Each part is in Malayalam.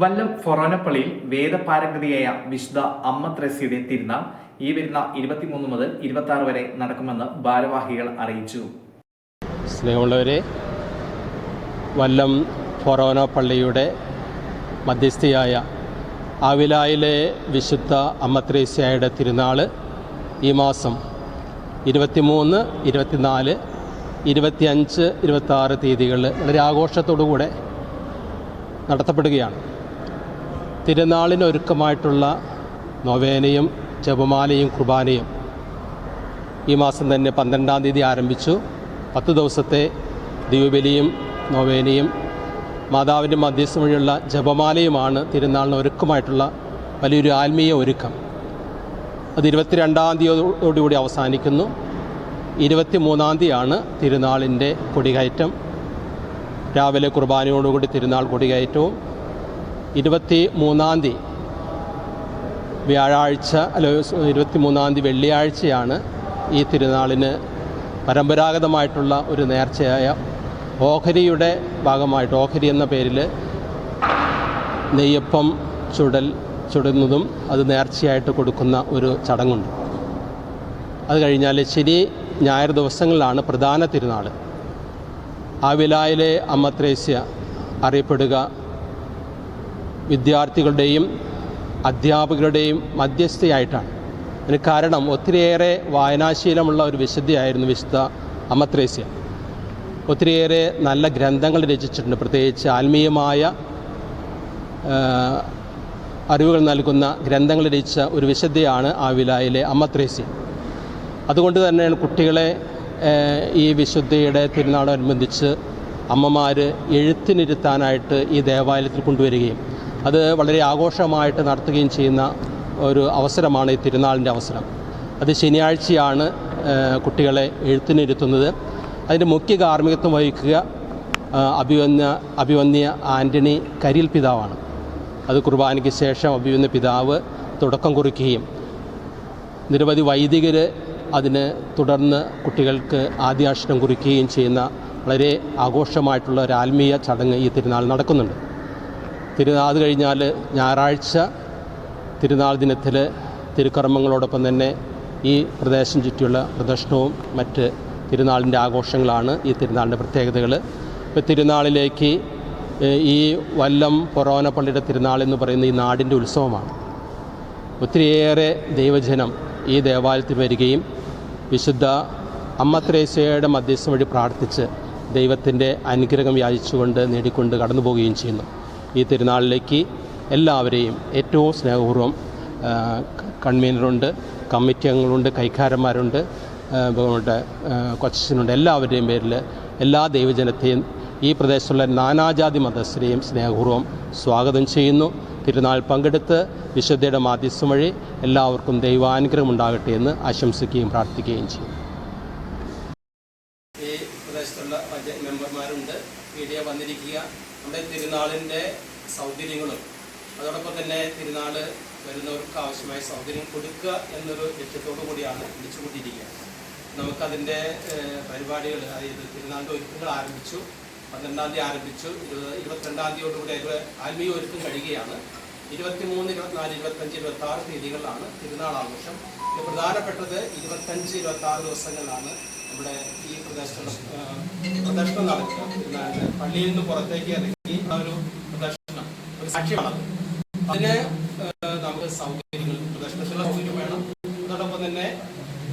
വല്ലം ഫൊറോനപ്പള്ളിയിൽ വേദപാരംഗതിയായ വിശുദ്ധ അമ്മ ത്രസിയുടെ തിരുനാൾ ഈ വരുന്ന ഇരുപത്തിമൂന്ന് മുതൽ ഇരുപത്തി ആറ് വരെ നടക്കുമെന്ന് ഭാരവാഹികൾ അറിയിച്ചു. സ്നേഹമുള്ളവരെ വല്ലം ഫൊറോന പള്ളിയുടെ മധ്യസ്ഥയായ ആവിലായിലെ വിശുദ്ധ അമ്മത്രേസ്യയുടെ തിരുനാൾ ഈ മാസം ഇരുപത്തിമൂന്ന് ഇരുപത്തിനാല് ഇരുപത്തിയഞ്ച് ഇരുപത്താറ് തീയതികളിൽ വളരെ ആഘോഷത്തോടു കൂടെ നടത്തപ്പെടുകയാണ്. തിരുനാളിന് ഒരുക്കമായിട്ടുള്ള നൊവേനയും ജപമാലയും കുർബാനയും ഈ മാസം തന്നെ പന്ത്രണ്ടാം തീയതി ആരംഭിച്ചു. പത്ത് ദിവസത്തെ ദിവ്യബലിയും നൊവേനയും മാതാവിന്റെ മധ്യസ്ഥം വഴിയുള്ള ജപമാലയുമാണ് തിരുനാളിന് ഒരുക്കമായിട്ടുള്ള വലിയൊരു ആത്മീയ ഒരുക്കം. അത് ഇരുപത്തിരണ്ടാം തീയതിയോടുകൂടി അവസാനിക്കുന്നു. ഇരുപത്തി മൂന്നാം തീയതിയാണ് തിരുനാളിന്റെ കൊടികയറ്റം. രാവിലെ കുർബാനയോടുകൂടി തിരുനാൾ കൊടികയറ്റവും ഇരുപത്തി മൂന്നാം തീയതി. വ്യാഴാഴ്ച അല്ല ഇരുപത്തി മൂന്നാം തീയതി വെള്ളിയാഴ്ചയാണ് ഈ തിരുനാളിന് പരമ്പരാഗതമായിട്ടുള്ള ഒരു നേർച്ചയായ ഓഹരിയുടെ ഭാഗമായിട്ട് ഓഹരി എന്ന പേരിൽ നെയ്യപ്പം ചുടൽ ചുടുന്നതും അത് നേർച്ചയായിട്ട് കൊടുക്കുന്ന ഒരു ചടങ്ങുണ്ട്. അത് കഴിഞ്ഞാൽ ശനി ഞായർ ദിവസങ്ങളിലാണ് പ്രധാന തിരുനാൾ. ആവിലായിലെ അമ്മത്രേസ്യ അറിയപ്പെടുക വിദ്യാർത്ഥികളുടെയും അധ്യാപകരുടെയും മധ്യസ്ഥയായിട്ടാണ്. അതിന് കാരണം ഒത്തിരിയേറെ വായനാശീലമുള്ള ഒരു വിശുദ്ധിയായിരുന്നു വിശുദ്ധ അമത്രേസ്യ. ഒത്തിരിയേറെ നല്ല ഗ്രന്ഥങ്ങൾ രചിച്ചിട്ടുണ്ട്. പ്രത്യേകിച്ച് ആത്മീയമായ അറിവുകൾ നൽകുന്ന ഗ്രന്ഥങ്ങൾ രചിച്ച ഒരു വിശുദ്ധയാണ് ആവിലായിലെ അമത്രേസ്യ. അതുകൊണ്ട് തന്നെയാണ് കുട്ടികളെ ഈ വിശുദ്ധിയുടെ തിരുനാളോടനുബന്ധിച്ച് അമ്മമാർ എഴുത്തിനിരുത്താനായിട്ട് ഈ ദേവാലയത്തിൽ കൊണ്ടുവരികയും അത് വളരെ ആഘോഷമായിട്ട് നടത്തുകയും ചെയ്യുന്ന ഒരു അവസരമാണ് ഈ തിരുനാളിന്റെ അവസരം. അത് ശനിയാഴ്ചയാണ് കുട്ടികളെ എഴുത്തിനിരുത്തുന്നത്. അതിന്റെ മുഖ്യ കാർമ്മികത്വം വഹിക്കുക അഭിവന്യ അഭിവന്യ ആന്റണി കരിൽ പിതാവാണ്. അത് കുർബാനയ്ക്ക് ശേഷം അഭിവന്യ പിതാവ് തുടക്കം കുറിക്കുകയും നിരവധി വൈദികർ അതിന് തുടർന്ന് കുട്ടികൾക്ക് ആദ്യാക്ഷരം കുറിക്കുകയും ചെയ്യുന്ന വളരെ ആഘോഷമായിട്ടുള്ള ഒരു ആത്മീയ ചടങ്ങ് ഈ തിരുനാൾ നടക്കുന്നുണ്ട്. തിരുനാൾ അത് കഴിഞ്ഞാൽ ഞായറാഴ്ച തിരുനാൾ ദിനത്തിൽ തിരുക്കർമ്മങ്ങളോടൊപ്പം തന്നെ ഈ പ്രദേശം ചുറ്റിയുള്ള പ്രദർശനവും മറ്റ് തിരുനാളിന്റെ ആഘോഷങ്ങളാണ് ഈ തിരുനാളിന്റെ പ്രത്യേകതകൾ ഇപ്പോൾ തിരുനാളിലേക്ക് ഈ വല്ലം പൊറോന പള്ളിയുടെ തിരുനാൾ എന്ന് പറയുന്ന ഈ നാടിന്റെ ഉത്സവമാണ്. ഒത്തിരിയേറെ ദൈവജനം ഈ ദേവാലയത്തിൽ വരികയും വിശുദ്ധ അമ്മത്രേശയുടെ മധ്യസ്ഥം വഴി പ്രാർത്ഥിച്ച് ദൈവത്തിന്റെ അനുഗ്രഹം യാചിച്ചുകൊണ്ട് നേടിക്കൊണ്ട് കടന്നു പോവുകയും ചെയ്യുന്നു. ഈ തിരുനാളിലേക്ക് എല്ലാവരെയും ഏറ്റവും സ്നേഹപൂർവം കൺവീനറുണ്ട് കമ്മിറ്റി അംഗങ്ങളുണ്ട് കൈക്കാരന്മാരുണ്ട് ബഹുമാനപ്പെട്ട, കൊച്ചനുണ്ട് എല്ലാവരുടെയും പേരിൽ എല്ലാ ദൈവജനത്തെയും ഈ പ്രദേശത്തുള്ള നാനാജാതി മതസ്ഥരെയും സ്നേഹപൂർവം സ്വാഗതം ചെയ്യുന്നു. തിരുനാൾ പങ്കെടുത്ത് വിശുദ്ധയുടെ മാധ്യസ്ഥം വഴി എല്ലാവർക്കും ദൈവാനുഗ്രഹം ഉണ്ടാകട്ടെ എന്ന് ആശംസിക്കുകയും പ്രാർത്ഥിക്കുകയും ചെയ്യും ഈ പ്രദേശത്തുള്ള മെമ്പർമാരുണ്ട് മീഡിയ വന്നിരിക്കുക നമ്മുടെ തിരുനാളിന്റെ സൗകര്യങ്ങളും അതോടൊപ്പം തന്നെ തിരുനാൾ വരുന്നവർക്ക് ആവശ്യമായ സൗകര്യം കൊടുക്കുക എന്നൊരു ലക്ഷ്യത്തോടു കൂടിയാണ് വിളിച്ചുകൊണ്ടിരിക്കുക നമുക്കതിന്റെ പരിപാടികൾ അതായത് തിരുനാളിന്റെ ഒരുക്കങ്ങൾ ആരംഭിച്ചു പന്ത്രണ്ടാം തീയതി ആരംഭിച്ചു ഇരുപത് ഇരുപത്തിരണ്ടാം തീയതിയോടുകൂടി അതിൽ ആത്മീയ ഒരുക്കം കഴിയുകയാണ്. ഇരുപത്തിമൂന്ന് ഇരുപത്തിനാല് ഇരുപത്തഞ്ച് ഇരുപത്തി ആറ് തീയതികളിലാണ് തിരുനാൾ ആഘോഷം. പ്രധാനപ്പെട്ടത് ഇരുപത്തഞ്ച് ഇരുപത്തി ആറ് ദിവസങ്ങളിലാണ്. നമ്മുടെ ഈ പ്രദർശനം പ്രദർശനം നടക്കുക. പള്ളിയിൽ നിന്ന് പുറത്തേക്ക് ഇറങ്ങി ആ ഒരു പ്രദർശനം ഒരു സാക്ഷ്യമാണ് അതിന് നമുക്ക് സൗകര്യങ്ങൾ പ്രദർശനത്തിലുള്ള സൗകര്യം വേണം. അതോടൊപ്പം തന്നെ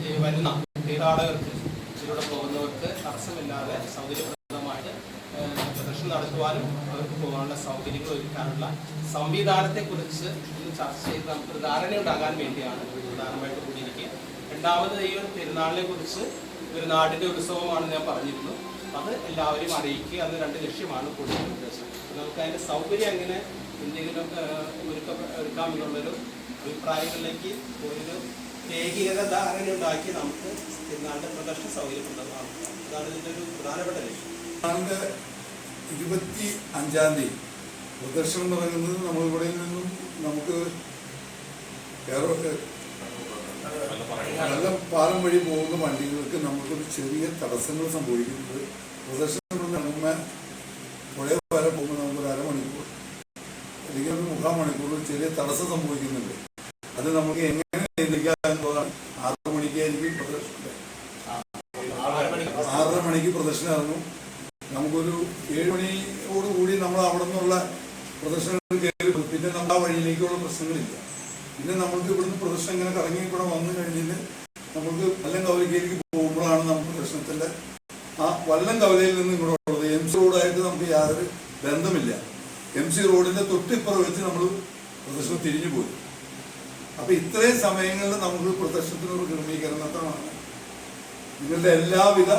ഈ വരുന്ന തീർത്ഥാടകർക്ക് ഇതിലൂടെ പോകുന്നവർക്ക് തടസ്സമില്ലാതെ സൗകര്യപ്രദമായിട്ട് പ്രദർശനം നടത്തുവാനും അവർക്ക് പോകാനുള്ള സൗകര്യങ്ങൾ ഒരുക്കാനുള്ള സംവിധാനത്തെക്കുറിച്ച് ചർച്ച ചെയ്ത് നമുക്ക് ധാരണയുണ്ടാകാൻ വേണ്ടിയാണ് പ്രധാനമായിട്ട് കൂടിയിരിക്കുക. രണ്ടാമത് ഈ ഒരു തിരുനാളിനെ കുറിച്ച് ഒരു നാടിന്റെ ഉത്സവമാണ് ഞാൻ പറഞ്ഞിരുന്നു. അത് എല്ലാവരെയും അറിയിക്കുക. അത് രണ്ട് ലക്ഷ്യമാണ് കൂടുതൽ ഉദ്ദേശം. നമുക്ക് അതിന്റെ സൗകര്യം എങ്ങനെ എന്തെങ്കിലും ഒരുക്ക ഒരുക്കാമെന്നുള്ളൊരു അഭിപ്രായങ്ങളിലേക്ക് ഒരു ഏകീകൃത ധാരണ ഉണ്ടാക്കി നമുക്ക് തിരുനാളിന്റെ പ്രദർശന സൗകര്യപ്രദമാണ് അതാണ് ഇതിന്റെ ഒരു പ്രധാനപ്പെട്ട ലക്ഷ്യം. ഇരുപത്തി അഞ്ചാം തീയതി പ്രദർശനം തുടങ്ങുന്നത് നമ്മളിവിടെ നിന്നും നമുക്ക് നല്ല പാലം വഴി പോകുന്ന വണ്ടികൾക്ക് നമുക്കൊരു ചെറിയ തടസ്സങ്ങൾ സംഭവിക്കുന്നത് പ്രദർശനം തുടങ്ങുമ്പോൾ പുഴയ വരെ പോകുമ്പോൾ നമുക്കൊരു അരമണിക്കൂർ അല്ലെങ്കിൽ ഒരു മുക്കാൽ മണിക്കൂർ ചെറിയ തടസ്സം സംഭവിക്കുന്നുണ്ട്. അത് നമുക്ക് എങ്ങനെ നിയന്ത്രിക്കാം എന്നുള്ളതാണ് ആറ് മണിക്കായിരിക്കും പ്രദർശനം ആറര മണിക്ക് പ്രദർശനം ഇറങ്ങും നമുക്കൊരു ഏഴ് മണിയോട് കൂടി നമ്മൾ അവിടെ നിന്നുള്ള പ്രദർശനങ്ങൾ കയറി പോകും. പിന്നെ നമ്മൾ ആ വഴിയിലേക്കുള്ള പ്രശ്നങ്ങളില്ല പിന്നെ നമുക്ക് ഇവിടുന്ന് പ്രദർശനം ഇങ്ങനെ കറങ്ങി ഇവിടെ വന്നു കഴിഞ്ഞിട്ട് നമുക്ക് വല്ലം കവലിക്കയിലേക്ക് പോകുമ്പോഴാണ് നമുക്ക് പ്രശ്നത്തിന്റെ ആ വല്ലം കവലയിൽ നിന്ന് ഇങ്ങോട്ടുള്ളത് എം സി റോഡായിട്ട് നമുക്ക് യാതൊരു ബന്ധമില്ല. എം സി റോഡിന്റെ തൊട്ടിപ്പുറം വെച്ച് നമ്മൾ പ്രദർശനം തിരിഞ്ഞു പോയി. അപ്പോൾ ഇത്രയും സമയങ്ങളിൽ നമുക്ക് പ്രദർശനത്തിനൊരു ക്രമീകരണത്താണ് നിങ്ങളുടെ എല്ലാവിധ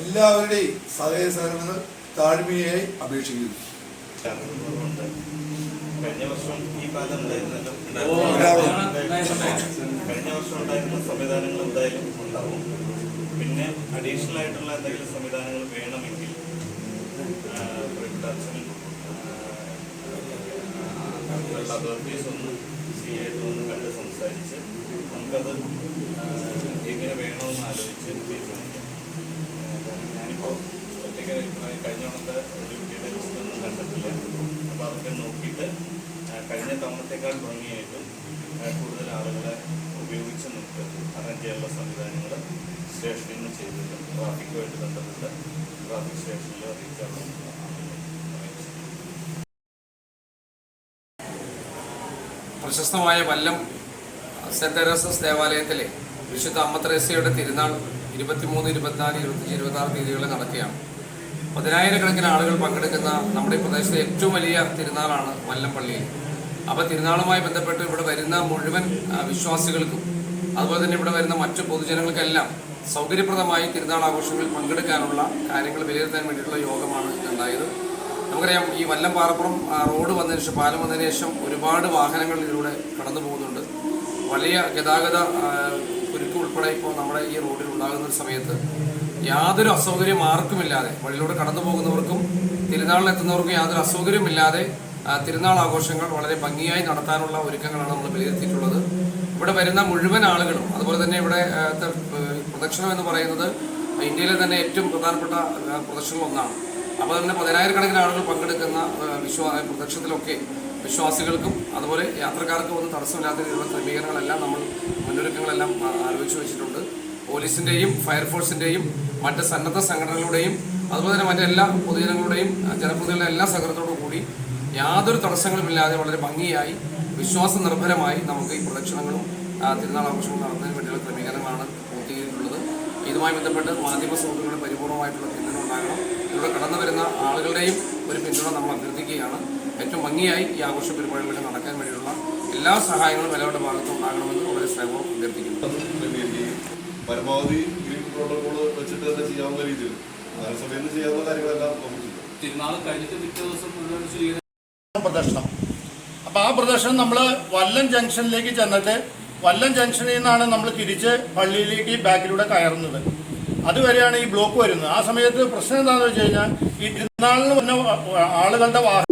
എല്ലാവരുടെയും സഹായ സഹകരണങ്ങൾ താഴ്മയായി അപേക്ഷിക്കുന്നു. കഴിഞ്ഞ വർഷം ഈ കാലം ഉണ്ടായിരുന്നല്ലോ കഴിഞ്ഞ വർഷം ഉണ്ടായിരുന്ന സംവിധാനങ്ങൾ എന്തായാലും ഉണ്ടാവും. പിന്നെ അഡീഷണൽ ആയിട്ടുള്ള എന്തെങ്കിലും സംവിധാനങ്ങൾ വേണമെങ്കിൽ അതോറിറ്റീസ് ഒന്ന് സി ആയിട്ട് ഒന്ന് കണ്ട് സംസാരിച്ച് നമുക്കത് എങ്ങനെ വേണമെന്ന് ആലോചിച്ച് തീരുമാനിക്കാം കഴിഞ്ഞ തവണത്തെക്കാൾ ഭംഗിയായിട്ടും കൂടുതൽ ആളുകളെ ഉപയോഗിച്ച് നമുക്ക് അറേഞ്ച് ചെയ്യാനുള്ള സംവിധാനങ്ങൾ സ്റ്റേഷനിൽ നിന്ന് ചെയ്തിട്ടുണ്ട്. ട്രാഫിക്കുമായിട്ട് ബന്ധപ്പെട്ട് ട്രാഫിക് സ്റ്റേഷനിൽ അറിയിക്കാനുള്ള പ്രശസ്തമായ വല്ലം സെന്റ് തെരേസസ് ദേവാലയത്തിലെ വിശുദ്ധ അമ്മത്രേസ്യയുടെ തിരുനാൾ ഇരുപത്തിമൂന്ന് ഇരുപത്തിനാല് ഇരുപത്തിയഞ്ച് ഇരുപത്തി ആറ് തീയതികളിൽ നടക്കുകയാണ്. പതിനായിരക്കണക്കിന് ആളുകൾ പങ്കെടുക്കുന്ന നമ്മുടെ പ്രദേശത്തെ ഏറ്റവും വലിയ തിരുനാളാണ് വല്ലം പള്ളിയിൽ. അപ്പോൾ തിരുനാളുമായി ബന്ധപ്പെട്ട് ഇവിടെ വരുന്ന മുഴുവൻ വിശ്വാസികൾക്കും അതുപോലെ തന്നെ ഇവിടെ വരുന്ന മറ്റു പൊതുജനങ്ങൾക്കെല്ലാം സൗകര്യപ്രദമായി തിരുനാൾ ആഘോഷങ്ങളിൽ പങ്കെടുക്കാനുള്ള കാര്യങ്ങൾ വിലയിരുത്താൻ വേണ്ടിയിട്ടുള്ള യോഗമാണ് ഉണ്ടായത് നമുക്കറിയാം ഈ വല്ലം പാറപ്പുറം റോഡ് വന്നതിന് ശേഷം പാലം വന്നതിന് ശേഷം ഒരുപാട് വാഹനങ്ങൾ ഇതിലൂടെ കടന്നു പോകുന്നുണ്ട്. വലിയ ഗതാഗത കുരുക്ക് ഉൾപ്പെടെ ഇപ്പോൾ നമ്മുടെ ഈ റോഡിൽ ഉണ്ടാകുന്ന ഒരു സമയത്ത് യാതൊരു അസൗകര്യം ആർക്കുമില്ലാതെ വഴിയിലൂടെ കടന്നു പോകുന്നവർക്കും തിരുനാളിലെത്തുന്നവർക്കും യാതൊരു അസൗകര്യമില്ലാതെ തിരുനാൾ ആഘോഷങ്ങൾ വളരെ ഭംഗിയായി നടത്താനുള്ള ഒരുക്കങ്ങളാണ് നമ്മൾ വിലയിരുത്തിയിട്ടുള്ളത്. ഇവിടെ വരുന്ന മുഴുവൻ ആളുകളും അതുപോലെ തന്നെ ഇവിടെ പ്രദക്ഷിണം എന്ന് പറയുന്നത് ഇന്ത്യയിലെ തന്നെ ഏറ്റവും പ്രധാനപ്പെട്ട പ്രദക്ഷിണം ഒന്നാണ്. അപ്പോൾ തന്നെ പതിനായിരക്കണക്കിന് ആളുകൾ പങ്കെടുക്കുന്ന വിശ്വാ പ്രദക്ഷിണത്തിലൊക്കെ വിശ്വാസികൾക്കും അതുപോലെ യാത്രക്കാർക്കും ഒന്നും തടസ്സമില്ലാത്ത രീതിയിലുള്ള ക്രമീകരണങ്ങളെല്ലാം നമ്മൾ മുന്നൊരുക്കങ്ങളെല്ലാം ആലോചിച്ച് വെച്ചിട്ടുണ്ട്. പോലീസിന്റെയും ഫയർഫോഴ്സിന്റെയും മറ്റ് സന്നദ്ധ സംഘടനകളുടെയും അതുപോലെ തന്നെ മറ്റെല്ലാ പൊതുജനങ്ങളുടെയും ജനപ്രതിനിധികളുടെ എല്ലാ സഹകരണത്തോടു കൂടി യാതൊരു തടസ്സങ്ങളുമില്ലാതെ വളരെ ഭംഗിയായി വിശ്വാസ നിർഭരമായി നമുക്ക് ഈ പ്രദക്ഷിണങ്ങളും തിരുനാൾ ആഘോഷങ്ങളും നടത്തുന്നതിന് വേണ്ടിയുള്ള ക്രമീകരണമാണ് പൂർത്തീകരിച്ചിട്ടുള്ളത്. ഇതുമായി ബന്ധപ്പെട്ട് മാധ്യമ സുഹൃത്തുക്കളുടെ പരിപൂർണമായിട്ടുള്ള പിന്തുണ ഉണ്ടാകണം. ഇവിടെ കടന്നു വരുന്ന ആളുകളുടെയും ഒരു പിന്തുണ നമ്മൾ അഭ്യർത്ഥിക്കുകയാണ്. ഏറ്റവും ഭംഗിയായി ഈ ആഘോഷ പരിപാടികൾ നടക്കാൻ വേണ്ടിയുള്ള എല്ലാ സഹായങ്ങളും വിലയുടെ ഭാഗത്തും ഉണ്ടാകണമെന്ന് വളരെ സ്നേഹവും അഭ്യർത്ഥിക്കുന്നു. പരമാവധി ഗ്രീൻ പ്രോട്ടോകോൾ വെച്ചിട്ട് തന്നെ ചെയ്യാവുന്ന രീതിയിൽ. നഗരസഭയിൽ നിന്ന് ചെയ്യാവുന്ന കാര്യങ്ങളെല്ലാം നമുക്ക് തിരുനാൾ കഴിഞ്ഞിട്ട് പിറ്റേ ദിവസം മുഴുവൻ സ്വീകരണം പ്രദർശനം. അപ്പോൾ ആ പ്രദർശനം നമ്മൾ വല്ലം ജംഗ്ഷനിലേക്ക് ചെന്നിട്ട് വല്ലം ജംഗ്ഷനിൽ നിന്നാണ് നമ്മൾ തിരിച്ച് പള്ളിയിലേക്ക് ബാക്കിലൂടെ കയറുന്നത്. അതുവരെയാണ് ഈ ബ്ലോക്ക് വരുന്നത്. ആ സമയത്ത് പ്രശ്നം എന്താണെന്ന് വെച്ച് കഴിഞ്ഞാൽ ഈ തിരുനാളിന് വന്ന ആളുകളുടെ വാഹനം